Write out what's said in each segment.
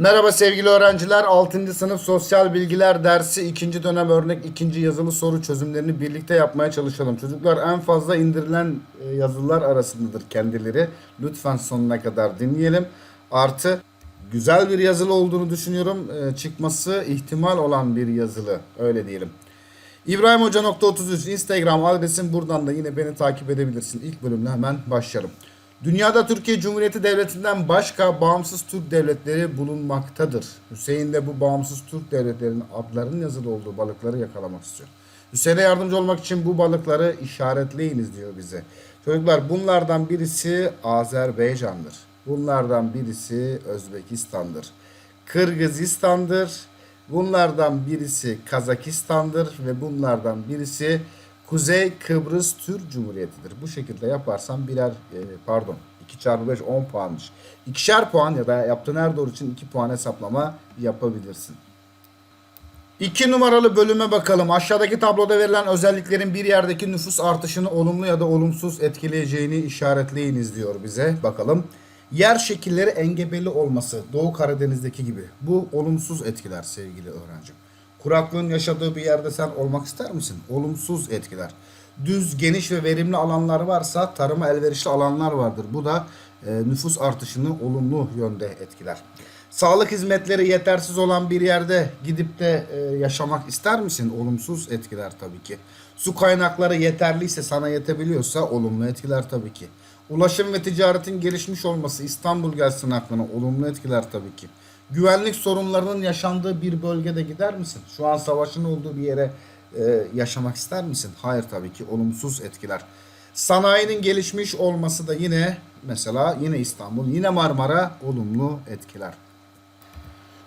Merhaba sevgili öğrenciler. 6. sınıf sosyal bilgiler dersi 2. dönem örnek 2. yazılı soru çözümlerini birlikte yapmaya çalışalım. Çocuklar en fazla indirilen e, yazılar arasındadır kendileri. Lütfen sonuna kadar dinleyelim. Artı güzel bir yazılı olduğunu düşünüyorum. E, Çıkması ihtimal olan bir yazılı. Öyle diyelim. İbrahim Hoca nokta 33 Instagram adresim buradan da yine beni takip edebilirsin. İlk bölümle hemen başlayalım. Dünyada Türkiye Cumhuriyeti Devleti'nden başka bağımsız Türk devletleri bulunmaktadır. Hüseyin de bu bağımsız Türk devletlerinin adlarının yazılı olduğu balıkları yakalamak istiyor. Hüseyin'e yardımcı olmak için bu balıkları işaretleyiniz diyor bize. Çocuklar bunlardan birisi Azerbaycan'dır. Bunlardan birisi Özbekistan'dır. Kırgızistan'dır. Bunlardan birisi Kazakistan'dır ve bunlardan birisi Kuzey Kıbrıs Türk Cumhuriyeti'dir. Bu şekilde yaparsan birer e, pardon 2 çarpı 5 10 puanmış. İkişer puan ya da yaptığın her doğru için 2 puan hesaplama yapabilirsin. 2 numaralı bölüme bakalım. Aşağıdaki tabloda verilen özelliklerin bir yerdeki nüfus artışını olumlu ya da olumsuz etkileyeceğini işaretleyiniz diyor bize. Bakalım. Yer şekilleri engebeli olması Doğu Karadeniz'deki gibi. Bu olumsuz etkiler sevgili öğrencim. Kuraklığın yaşadığı bir yerde sen olmak ister misin? Olumsuz etkiler. Düz, geniş ve verimli alanlar varsa tarıma elverişli alanlar vardır. Bu da e, nüfus artışını olumlu yönde etkiler. Sağlık hizmetleri yetersiz olan bir yerde gidip de e, yaşamak ister misin? Olumsuz etkiler tabii ki. Su kaynakları yeterliyse sana yetebiliyorsa olumlu etkiler tabii ki. Ulaşım ve ticaretin gelişmiş olması İstanbul gelsin aklına olumlu etkiler tabii ki. Güvenlik sorunlarının yaşandığı bir bölgede gider misin? Şu an savaşın olduğu bir yere e, yaşamak ister misin? Hayır tabii ki olumsuz etkiler. Sanayinin gelişmiş olması da yine mesela yine İstanbul, yine Marmara olumlu etkiler.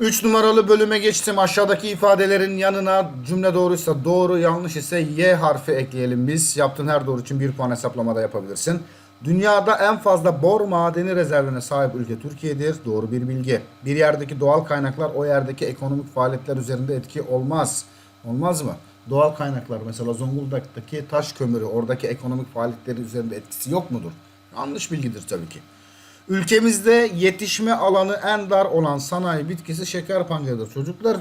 3 numaralı bölüme geçtim. Aşağıdaki ifadelerin yanına cümle doğruysa doğru, yanlış ise Y harfi ekleyelim biz. Yaptığın her doğru için 1 puan hesaplamada yapabilirsin. Dünyada en fazla bor madeni rezervine sahip ülke Türkiye'dir. Doğru bir bilgi. Bir yerdeki doğal kaynaklar o yerdeki ekonomik faaliyetler üzerinde etki olmaz. Olmaz mı? Doğal kaynaklar mesela Zonguldak'taki taş kömürü oradaki ekonomik faaliyetleri üzerinde etkisi yok mudur? Yanlış bilgidir tabii ki. Ülkemizde yetişme alanı en dar olan sanayi bitkisi şeker pancarıdır. Çocuklar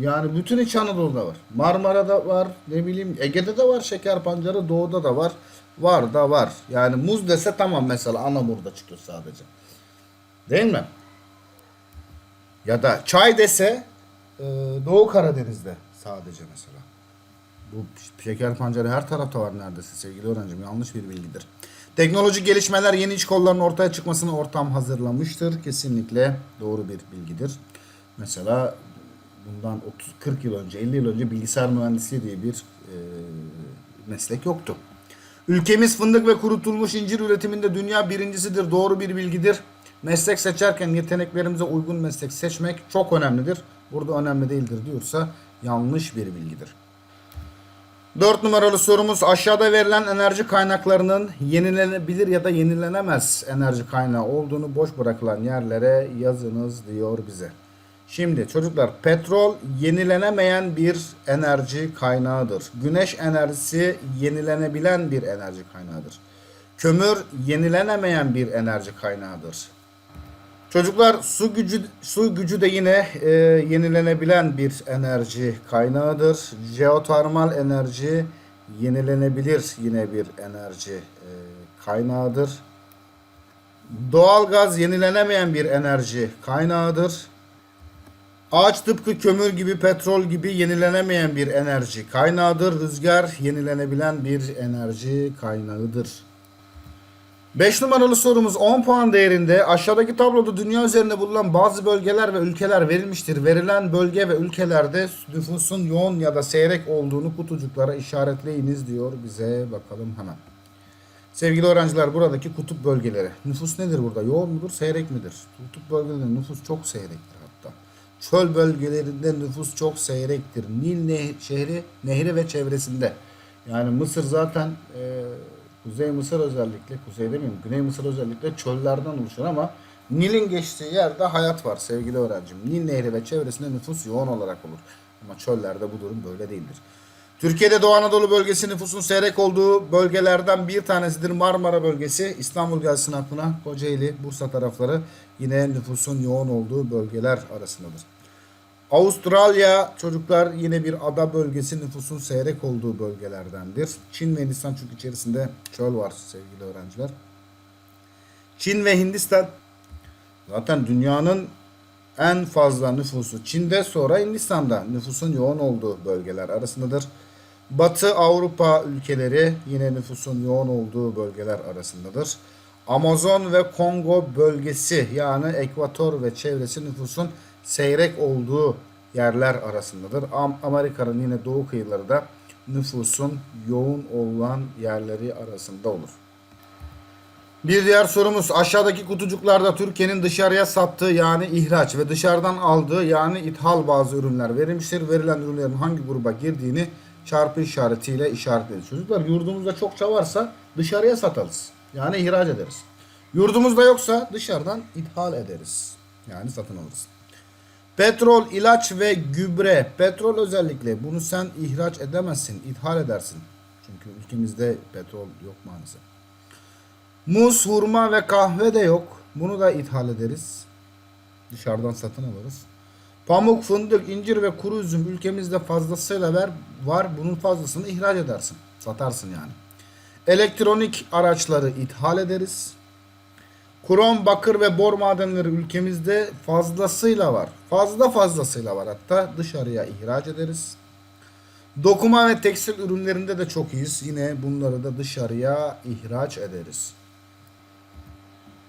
yani bütün İç Anadolu'da var. Marmara'da var, ne bileyim Ege'de de var şeker pancarı, Doğu'da da var. Var da var. Yani muz dese tamam mesela Anamur'da çıkıyor sadece. Değil mi? Ya da çay dese e, Doğu Karadeniz'de sadece mesela. Bu şeker pancarı her tarafta var neredeyse sevgili öğrencim. Yanlış bir bilgidir. Teknolojik gelişmeler yeni iş kollarının ortaya çıkmasını ortam hazırlamıştır. Kesinlikle doğru bir bilgidir. Mesela bundan 30-40 yıl önce, 50 yıl önce bilgisayar mühendisliği diye bir e, meslek yoktu. Ülkemiz fındık ve kurutulmuş incir üretiminde dünya birincisidir. Doğru bir bilgidir. Meslek seçerken yeteneklerimize uygun meslek seçmek çok önemlidir. Burada önemli değildir diyorsa yanlış bir bilgidir. 4 numaralı sorumuz aşağıda verilen enerji kaynaklarının yenilenebilir ya da yenilenemez enerji kaynağı olduğunu boş bırakılan yerlere yazınız diyor bize. Şimdi çocuklar petrol yenilenemeyen bir enerji kaynağıdır. Güneş enerjisi yenilenebilen bir enerji kaynağıdır. Kömür yenilenemeyen bir enerji kaynağıdır. Çocuklar su gücü su gücü de yine e, yenilenebilen bir enerji kaynağıdır. Jeotermal enerji yenilenebilir yine bir enerji e, kaynağıdır. Doğalgaz yenilenemeyen bir enerji kaynağıdır. Ağaç tıpkı kömür gibi, petrol gibi yenilenemeyen bir enerji kaynağıdır. Rüzgar yenilenebilen bir enerji kaynağıdır. 5 numaralı sorumuz 10 puan değerinde aşağıdaki tabloda dünya üzerinde bulunan bazı bölgeler ve ülkeler verilmiştir. Verilen bölge ve ülkelerde nüfusun yoğun ya da seyrek olduğunu kutucuklara işaretleyiniz diyor bize bakalım hemen. Sevgili öğrenciler buradaki kutup bölgeleri. Nüfus nedir burada? Yoğun mudur, seyrek midir? Kutup bölgelerinde nüfus çok seyrektir. Çöl bölgelerinde nüfus çok seyrektir. Nil nehri, şehri, nehri ve çevresinde. Yani Mısır zaten e, Kuzey Mısır özellikle, kuzey demeyeyim, Güney Mısır özellikle çöllerden oluşur ama Nil'in geçtiği yerde hayat var sevgili öğrencim. Nil Nehri ve çevresinde nüfus yoğun olarak olur. Ama çöllerde bu durum böyle değildir. Türkiye'de Doğu Anadolu bölgesi nüfusun seyrek olduğu bölgelerden bir tanesidir Marmara bölgesi. İstanbul gelsin aklına. Kocaeli, Bursa tarafları yine nüfusun yoğun olduğu bölgeler arasındadır. Avustralya çocuklar yine bir ada bölgesi nüfusun seyrek olduğu bölgelerdendir. Çin ve Hindistan çünkü içerisinde çöl var sevgili öğrenciler. Çin ve Hindistan zaten dünyanın en fazla nüfusu Çin'de sonra Hindistan'da nüfusun yoğun olduğu bölgeler arasındadır. Batı Avrupa ülkeleri yine nüfusun yoğun olduğu bölgeler arasındadır. Amazon ve Kongo bölgesi yani ekvator ve çevresi nüfusun seyrek olduğu yerler arasındadır. Am- Amerika'nın yine doğu kıyıları da nüfusun yoğun olan yerleri arasında olur. Bir diğer sorumuz aşağıdaki kutucuklarda Türkiye'nin dışarıya sattığı yani ihraç ve dışarıdan aldığı yani ithal bazı ürünler verilmiştir. Verilen ürünlerin hangi gruba girdiğini çarpı işaretiyle işaretleyin. Çocuklar yurdumuzda çokça varsa dışarıya satarız. Yani ihraç ederiz. Yurdumuzda yoksa dışarıdan ithal ederiz. Yani satın alırız. Petrol, ilaç ve gübre. Petrol özellikle bunu sen ihraç edemezsin, ithal edersin. Çünkü ülkemizde petrol yok maalesef. Muz, hurma ve kahve de yok. Bunu da ithal ederiz. Dışarıdan satın alırız. Pamuk, fındık, incir ve kuru üzüm ülkemizde fazlasıyla ver, var. Bunun fazlasını ihraç edersin. Satarsın yani. Elektronik araçları ithal ederiz. Krom, bakır ve bor madenleri ülkemizde fazlasıyla var. Fazla fazlasıyla var hatta dışarıya ihraç ederiz. Dokuma ve tekstil ürünlerinde de çok iyiyiz. Yine bunları da dışarıya ihraç ederiz.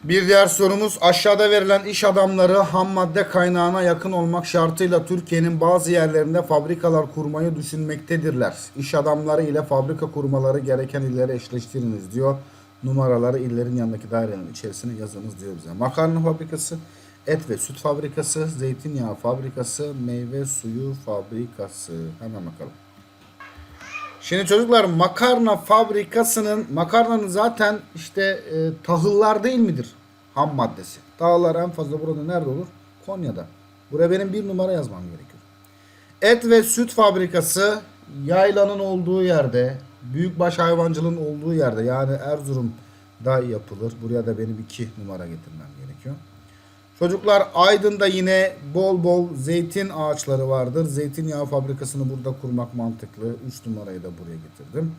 Bir diğer sorumuz aşağıda verilen iş adamları ham madde kaynağına yakın olmak şartıyla Türkiye'nin bazı yerlerinde fabrikalar kurmayı düşünmektedirler. İş adamları ile fabrika kurmaları gereken illeri eşleştiriniz diyor. Numaraları illerin yanındaki dairenin içerisine yazınız diyor bize. Makarna fabrikası, et ve süt fabrikası, zeytinyağı fabrikası, meyve suyu fabrikası. Hemen bakalım. Şimdi çocuklar makarna fabrikasının makarnanın zaten işte e, tahıllar değil midir ham maddesi? Tahıllar en fazla burada nerede olur? Konya'da. Buraya benim bir numara yazmam gerekiyor. Et ve süt fabrikası yaylanın olduğu yerde, büyükbaş hayvancılığın olduğu yerde yani Erzurum'da yapılır. Buraya da benim iki numara getirmem gerekiyor. Çocuklar Aydın'da yine bol bol zeytin ağaçları vardır. Zeytinyağı fabrikasını burada kurmak mantıklı. 3 numarayı da buraya getirdim.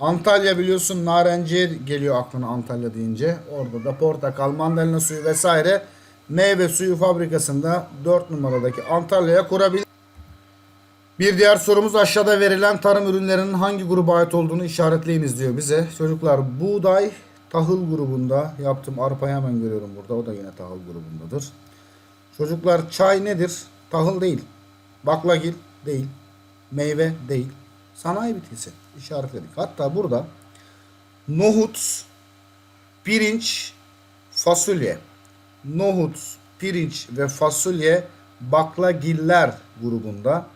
Antalya biliyorsun narenci geliyor aklına Antalya deyince. Orada da portakal, mandalina suyu vesaire meyve suyu fabrikasında 4 numaradaki Antalya'ya kurabilir. Bir diğer sorumuz aşağıda verilen tarım ürünlerinin hangi gruba ait olduğunu işaretleyiniz diyor bize. Çocuklar buğday tahıl grubunda yaptım. Arpayı hemen görüyorum burada. O da yine tahıl grubundadır. Çocuklar çay nedir? Tahıl değil. Baklagil değil. Meyve değil. Sanayi bitkisi. işaretledik. Hatta burada nohut, pirinç, fasulye. Nohut, pirinç ve fasulye baklagiller grubunda.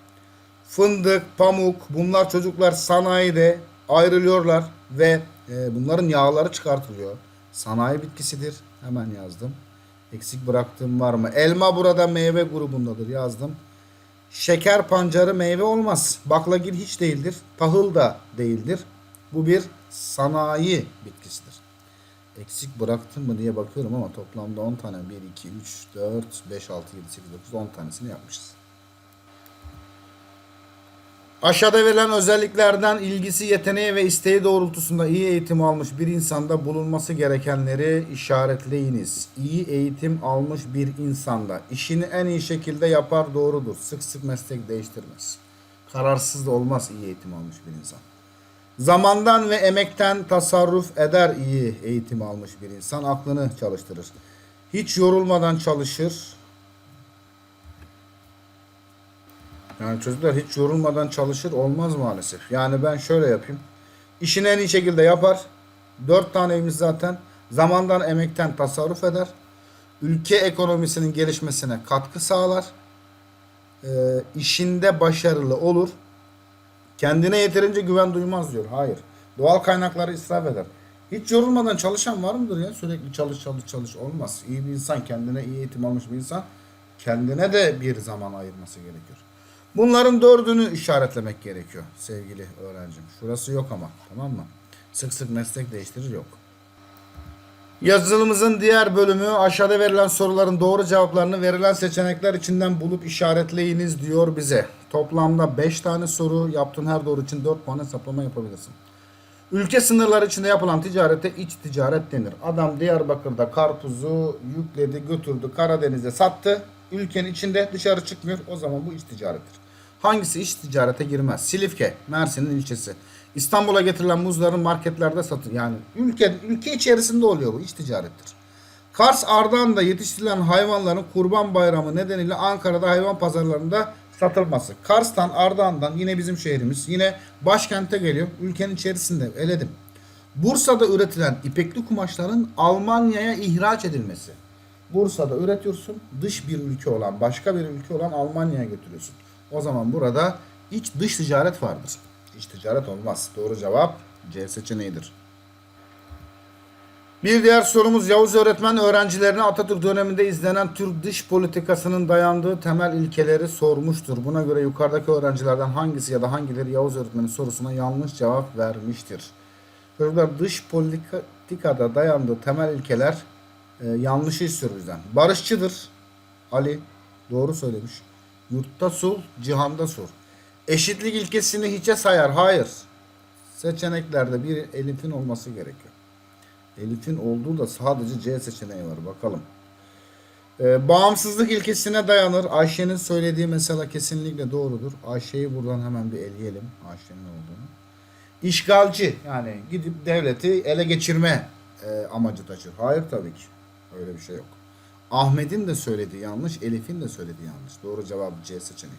Fındık, pamuk bunlar çocuklar sanayide ayrılıyorlar ve e, bunların yağları çıkartılıyor. Sanayi bitkisidir. Hemen yazdım. Eksik bıraktığım var mı? Elma burada meyve grubundadır yazdım. Şeker pancarı meyve olmaz. Baklagil hiç değildir. Tahıl da değildir. Bu bir sanayi bitkisidir. Eksik bıraktım mı diye bakıyorum ama toplamda 10 tane. 1, 2, 3, 4, 5, 6, 7, 8, 9, 10 tanesini yapmışız. Aşağıda verilen özelliklerden ilgisi, yeteneği ve isteği doğrultusunda iyi eğitim almış bir insanda bulunması gerekenleri işaretleyiniz. İyi eğitim almış bir insanda işini en iyi şekilde yapar doğrudur. Sık sık meslek değiştirmez. Kararsız da olmaz iyi eğitim almış bir insan. Zamandan ve emekten tasarruf eder iyi eğitim almış bir insan. Aklını çalıştırır. Hiç yorulmadan çalışır. Yani çocuklar hiç yorulmadan çalışır olmaz maalesef. Yani ben şöyle yapayım. İşini en iyi şekilde yapar. Dört tane evimiz zaten. Zamandan emekten tasarruf eder. Ülke ekonomisinin gelişmesine katkı sağlar. Ee, işinde başarılı olur. Kendine yeterince güven duymaz diyor. Hayır. Doğal kaynakları israf eder. Hiç yorulmadan çalışan var mıdır ya? Sürekli çalış çalış çalış olmaz. İyi bir insan kendine iyi eğitim almış bir insan kendine de bir zaman ayırması gerekiyor. Bunların dördünü işaretlemek gerekiyor sevgili öğrencim. Şurası yok ama tamam mı? Sık sık meslek değiştirir yok. Yazılımımızın diğer bölümü aşağıda verilen soruların doğru cevaplarını verilen seçenekler içinden bulup işaretleyiniz diyor bize. Toplamda 5 tane soru yaptığın her doğru için 4 puan hesaplama yapabilirsin. Ülke sınırları içinde yapılan ticarete iç ticaret denir. Adam Diyarbakır'da karpuzu yükledi götürdü Karadeniz'e sattı. Ülkenin içinde dışarı çıkmıyor. O zaman bu iç ticarettir. Hangisi iç ticarete girmez? Silifke, Mersin'in ilçesi. İstanbul'a getirilen muzların marketlerde satın yani ülke ülke içerisinde oluyor bu iç ticarettir. Kars Ardahan'da yetiştirilen hayvanların Kurban Bayramı nedeniyle Ankara'da hayvan pazarlarında satılması. Kars'tan Ardahan'dan yine bizim şehrimiz yine başkente geliyor. Ülkenin içerisinde eledim. Bursa'da üretilen ipekli kumaşların Almanya'ya ihraç edilmesi. Bursa'da üretiyorsun. Dış bir ülke olan, başka bir ülke olan Almanya'ya götürüyorsun. O zaman burada iç dış ticaret vardır. İç ticaret olmaz. Doğru cevap C seçeneğidir. Bir diğer sorumuz Yavuz öğretmen öğrencilerine Atatürk döneminde izlenen Türk dış politikasının dayandığı temel ilkeleri sormuştur. Buna göre yukarıdaki öğrencilerden hangisi ya da hangileri Yavuz öğretmenin sorusuna yanlış cevap vermiştir? Çocuklar dış politikada dayandığı temel ilkeler e, yanlışı istiyor bizden. Barışçıdır. Ali doğru söylemiş. Yurtta sul, cihanda sur. Eşitlik ilkesini hiçe sayar. Hayır. Seçeneklerde bir elifin olması gerekiyor. Elif'in olduğu da sadece C seçeneği var. Bakalım. Ee, bağımsızlık ilkesine dayanır. Ayşe'nin söylediği mesela kesinlikle doğrudur. Ayşe'yi buradan hemen bir eleyelim. Ayşe'nin olduğunu. İşgalci yani gidip devleti ele geçirme e, amacı taşır. Hayır tabii ki. Öyle bir şey yok. Ahmet'in de söylediği yanlış. Elif'in de söylediği yanlış. Doğru cevap C seçeneği.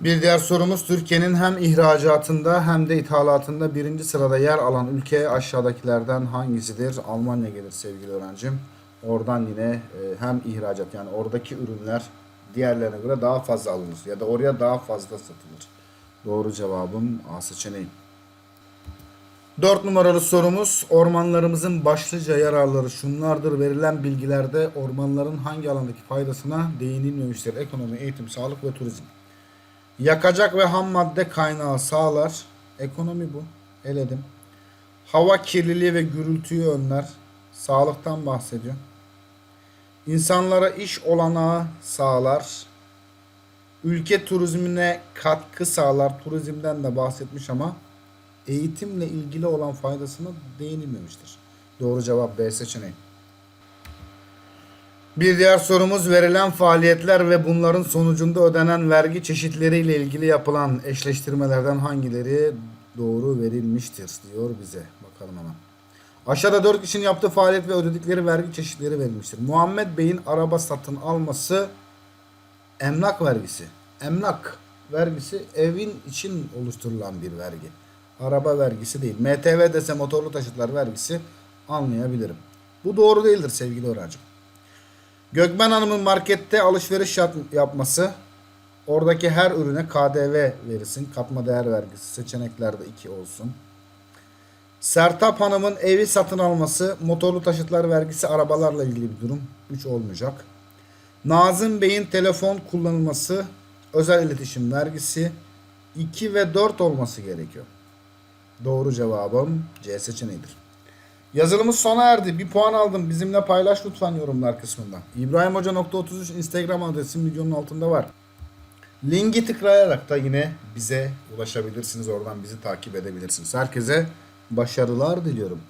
Bir diğer sorumuz Türkiye'nin hem ihracatında hem de ithalatında birinci sırada yer alan ülke aşağıdakilerden hangisidir? Almanya gelir sevgili öğrencim. Oradan yine e, hem ihracat yani oradaki ürünler diğerlerine göre daha fazla alınır ya da oraya daha fazla satılır. Doğru cevabım A seçeneği. Dört numaralı sorumuz ormanlarımızın başlıca yararları şunlardır verilen bilgilerde ormanların hangi alandaki faydasına değinilmemiştir? Ekonomi, eğitim, sağlık ve turizm. Yakacak ve ham madde kaynağı sağlar. Ekonomi bu. Eledim. Hava kirliliği ve gürültüyü önler. Sağlıktan bahsediyor. İnsanlara iş olanağı sağlar. Ülke turizmine katkı sağlar. Turizmden de bahsetmiş ama eğitimle ilgili olan faydasına değinilmemiştir. Doğru cevap B seçeneği. Bir diğer sorumuz verilen faaliyetler ve bunların sonucunda ödenen vergi çeşitleriyle ilgili yapılan eşleştirmelerden hangileri doğru verilmiştir diyor bize. Bakalım hemen. Aşağıda 4 kişinin yaptığı faaliyet ve ödedikleri vergi çeşitleri verilmiştir. Muhammed Bey'in araba satın alması emlak vergisi. Emlak vergisi evin için oluşturulan bir vergi. Araba vergisi değil. MTV dese motorlu taşıtlar vergisi anlayabilirim. Bu doğru değildir sevgili öğrencim. Gökmen Hanım'ın markette alışveriş yap- yapması oradaki her ürüne KDV verirsin. Katma değer vergisi seçeneklerde 2 olsun. Sertap Hanım'ın evi satın alması motorlu taşıtlar vergisi arabalarla ilgili bir durum. 3 olmayacak. Nazım Bey'in telefon kullanılması özel iletişim vergisi 2 ve 4 olması gerekiyor. Doğru cevabım C seçeneğidir. Yazılımız sona erdi. Bir puan aldım. Bizimle paylaş lütfen yorumlar kısmında. İbrahimhoca.33 Instagram adresim videonun altında var. Linki tıklayarak da yine bize ulaşabilirsiniz. Oradan bizi takip edebilirsiniz. Herkese başarılar diliyorum.